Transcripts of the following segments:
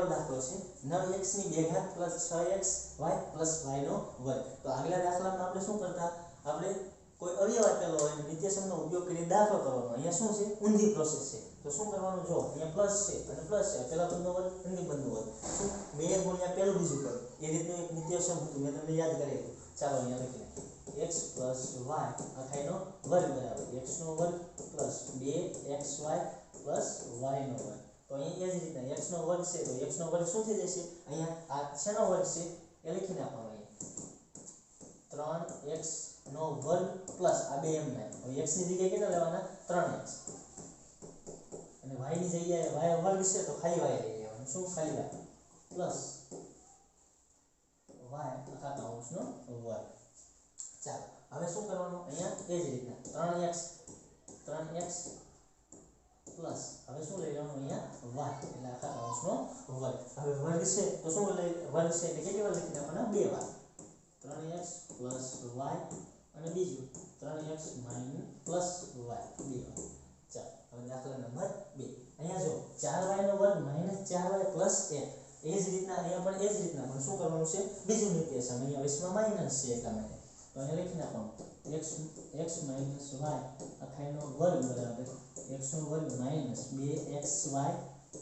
પહેલો દાખલો છે 9x ની 2 ઘાત પ્લસ 6x y y નો વર્ગ. તો આગલા દાખલામાં આપણે શું કરતા? આપણે કોઈ અવયવ આપેલો હોય અને નિત્યસમનો ઉપયોગ કરી દાખલો કરવાનો. અહીંયા શું છે? ઊંધી પ્રોસેસ છે. તો શું કરવાનું? જો, અહીંયા પ્લસ છે અને પ્લસ છે. પહેલા પદનો વર્ગ, ઊંધી પદનો વર્ગ. શું બે ગુણ્યા પહેલું બીજું પદ એ રીતનું એક નિત્યસમ હતું. મેં તમને યાદ કરેલું ચાલો અહીંયા લખી નાખીએ. x પ્લસ y આખાઈનો વર્ગ બરાબર. x નો વર્ગ પ્લસ 2xy પ્લસ y નો વર્ગ. તો અહીં એ જ રીતના x નો વર્ગ છે, તો x નો વર્ગ શું થઈ જશે? અહીંયા આ શેનો વર્ગ છે? એ લખી નાખવાનું અહીંયા. 3x નો વર્ગ પ્લસ આ બે એમ ના હવે x ની જગ્યાએ કેટલા લેવાના? 3x અને y ની જગ્યાએ y વર્ગ છે, તો ખાલી y લઈ લેવાનું. શું? ખાલી y. પ્લસ y આખા કૌંસનો વર્ગ. ચાલો, હવે શું કરવાનું? અહીંયા એ જ રીતના. 3x 3x પ્લસ હવે શું લઈ લેવાનું અહીંયા y એટલે આખા કૌંસનો વર્ગ હવે વર્ગ છે તો શું લઈ વર્ગ છે એટલે કેટલી વાર લખી નાખવાના બે વાર 3x પ્લસ y અને બીજું 3x માઇનસ પ્લસ y બે વાર ચાલો હવે દાખલા નંબર 2 અહીંયા જો 4y નો વર્ગ માઇનસ 4y પ્લસ 1 એ જ રીતના અહીંયા પણ એ જ રીતના પણ શું કરવાનું છે બીજું નિત્યસમ અહીંયા વીસમાં માઇનસ છે એટલા માટે તો એને લખી નાખો x x માઇનસ y અખાઈનો વર્ગ બરાબર x નો વર્ગ માઇનસ 2xy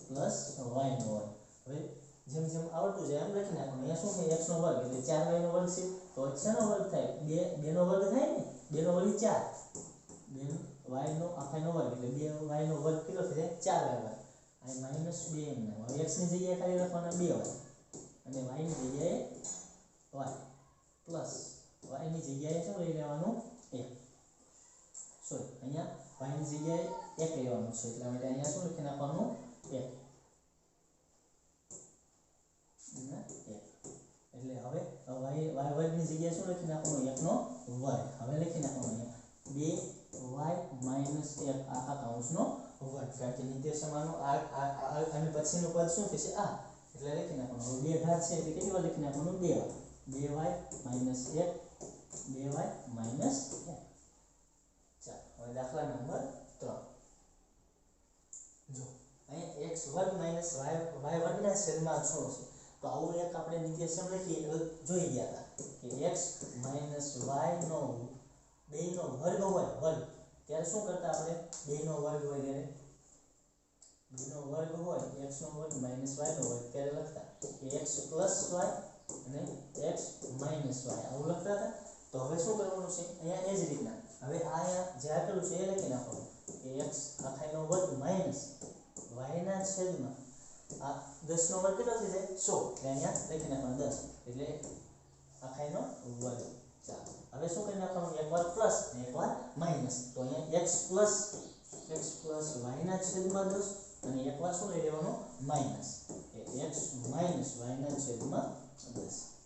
પ્લસ y નો વર્ગ. હવે જેમ જેમ આવડતું જાય એમ લખી નાખો અહીંયા શું છે x નો વર્ગ એટલે 4y નો વર્ગ છે. તો શેનો વર્ગ થાય? 2 2 નો વર્ગ થાય ને? 2 નો વર્ગ 4 2 y નો આખાઈનો વર્ગ એટલે 2y નો વર્ગ કેટલો થાય 4y વર્ગ. અહીં માઇનસ 2 એમ ના હવે x ની જગ્યાએ ખાલી લખવાના 2y અને y ની જગ્યાએ y પ્લસ y ની જગ્યાએ શું લઈ લેવાનું એક. સોરી અહીંયા y ની જગ્યાએ એક લેવાનું છે. એટલા માટે અહીંયા શું લખી નાખવાનું? એક. એટલે હવે y y વર્ગની જગ્યાએ શું લખી નાખવાનું? 1 નો વર્ગ. હવે લખી નાખવાનું અહીંયા. 2y 1 આખા કૌંસનો વર્ગ. કારણ કે નિર્દેશમાનો આ અને પછીનું પદ શું થશે? આ. એટલે લખી નાખવાનું. બે ઘાત છે, એટલે કેટલી વાર લખી નાખવાનું? બે વાર. 2y 1 2y માઇનસ 1 ચાલો હવે દાખલા નંબર 3 જો અહીંયા x વર્ગ માઇનસ y y વર્ગના છેદમાં 6 છે તો આવું એક આપણે નિર્દેશમ લખીએ એટલે જોઈ ગયા હતા કે x માઇનસ y નો બેયનો વર્ગ હોય વર્ગ ત્યારે શું કરતા આપણે બેયનો વર્ગ હોય ત્યારે બેયનો વર્ગ હોય x નો વર્ગ માઇનસ y નો વર્ગ ત્યારે લખતા કે x પ્લસ y અને x માઇનસ y આવું લખતા હતા તો હવે શું કરવાનું છે? અહીંયા એ જ રીતના. હવે આ અહીંયા જે આપેલું છે એ લખી નાખવાનું. કે x આખાઈનો વર્ગ માઇનસ y ના છેદમાં આ દસ નો વર્ગ કેટલો થઈ સો. 100 એટલે અહીંયા લખી નાખવાનું દસ. એટલે આખાઈનો વર્ગ ચાલો હવે શું કરી નાખવાનું? એક વાર પ્લસ ને એક વાર માઇનસ તો અહીંયા x plus x plus y ના છેદમાં દસ અને એક વાર શું લઈ લેવાનું? માઇનસ એ x માઇનસ y ના છેદમાં 10